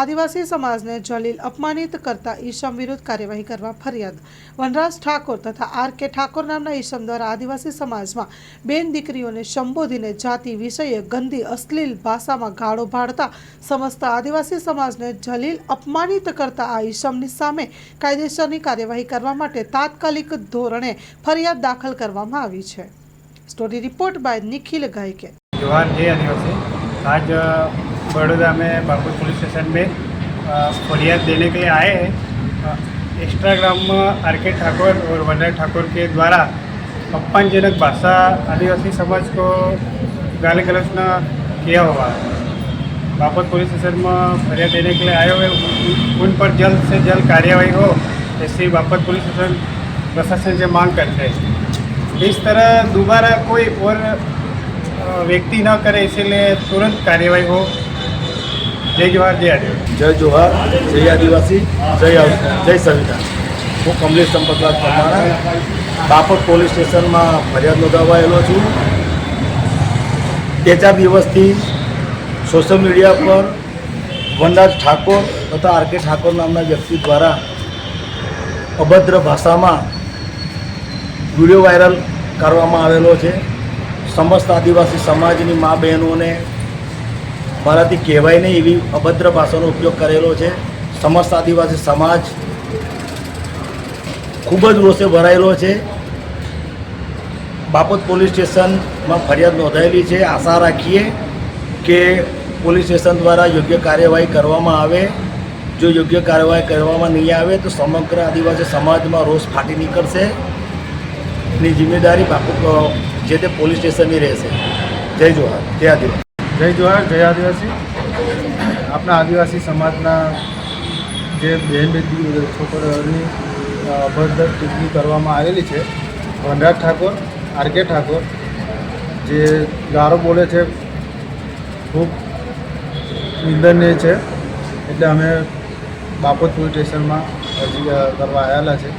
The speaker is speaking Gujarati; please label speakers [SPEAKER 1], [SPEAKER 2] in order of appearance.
[SPEAKER 1] આદિવાસી સમાજને જલીલ અપમાનિત કરતા ઈસમ વિરુદ્ધ કાર્યવાહી કરવા ફરિયાદ. વનરાજ ઠાકોર તથા આર કે ઠાકોર નામના ઈસમ દ્વારા આદિવાસી સમાજમાં બેન દીકરીઓને સંબોધીને જાતિ વિષયે ગંદી, અશ્લીલ ભાષામાં ગાળો ભાડતા સમસ્ત આદિવાસી સમાજને જલીલ, અપમાનિત કરતા આ ઈસમની સામે કાયદેસરની કાર્યવાહી કરવા માટે તાત્કાલિક ધોરણે ફરિયાદ દાખલ કરવામાં આવી છે. Story report by Nikhil
[SPEAKER 2] Gayke. જવાન જય આદિવાસી આજ बड़ौदा में बापुर पुलिस स्टेशन में अ, फरियाद देने के लिए आए हैं अ, इंस्टाग्राम में आर के ठाकुर और वनराज ठाकुर के द्वारा अपमानजनक भाषा आदिवासी समाज को गाली गलौज न किया हुआ है बापुर पुलिस स्टेशन में फरियाद देने के लिए आए हुए उन- उन पर जल्द से जल्द कार्यवाही हो ऐसी बापत पुलिस स्टेशन प्रशासन से मांग करते हैं इस तरह दोबारा कोई और अ, व्यक्ति न करे इसीलिए तुरंत कार्यवाही हो જય જવાહર, જય આદિવાસી.
[SPEAKER 3] જય જોહાર જય આદિવાસી, જય જય સંવિધાન. હું કમલેશ સંપતલાલ પરમાણા બાપક પોલીસ સ્ટેશનમાં ફરિયાદ નોંધાવાયેલો છું. બે ચાર દિવસથી સોશિયલ મીડિયા પર વનરાજ ઠાકોર તથા આર કે ઠાકોર નામના વ્યક્તિ દ્વારા અભદ્ર ભાષામાં વીડિયો વાયરલ કરવામાં આવેલો છે. સમસ્ત આદિવાસી સમાજની મા બહેનોને મારાથી કહેવાય નહીં એવી અભદ્ર ભાષાનો ઉપયોગ કરેલો છે. સમસ્ત આદિવાસી સમાજ ખૂબ જ રોષે ભરાયેલો છે. બાપત પોલીસ સ્ટેશનમાં ફરિયાદ નોંધાયેલી છે. આશા રાખીએ કે પોલીસ સ્ટેશન દ્વારા યોગ્ય કાર્યવાહી કરવામાં આવે. જો યોગ્ય કાર્યવાહી કરવામાં નહીં આવે તો સમગ્ર આદિવાસી સમાજમાં રોષ ફાટી નીકળશે. એની જિમ્મેદારી બાપુ જે તે પોલીસ સ્ટેશનની રહેશે. જય જોહાર જય આદિવાસી.
[SPEAKER 4] જય જોહાર જય આદિવાસી. આપણા આદિવાસી સમાજના જે બહેન બેટી છોકરીઓની અભદ્ર ટિપ્પણી કરવામાં આવેલી છે વનરાજ ઠાકોર, આર કે ઠાકોર, જે ગારો બોલે છે, ખૂબ નિંદનીય છે. એટલે અમે પોલીસ સ્ટેશનમાં અરજી કરવા આવેલા છે.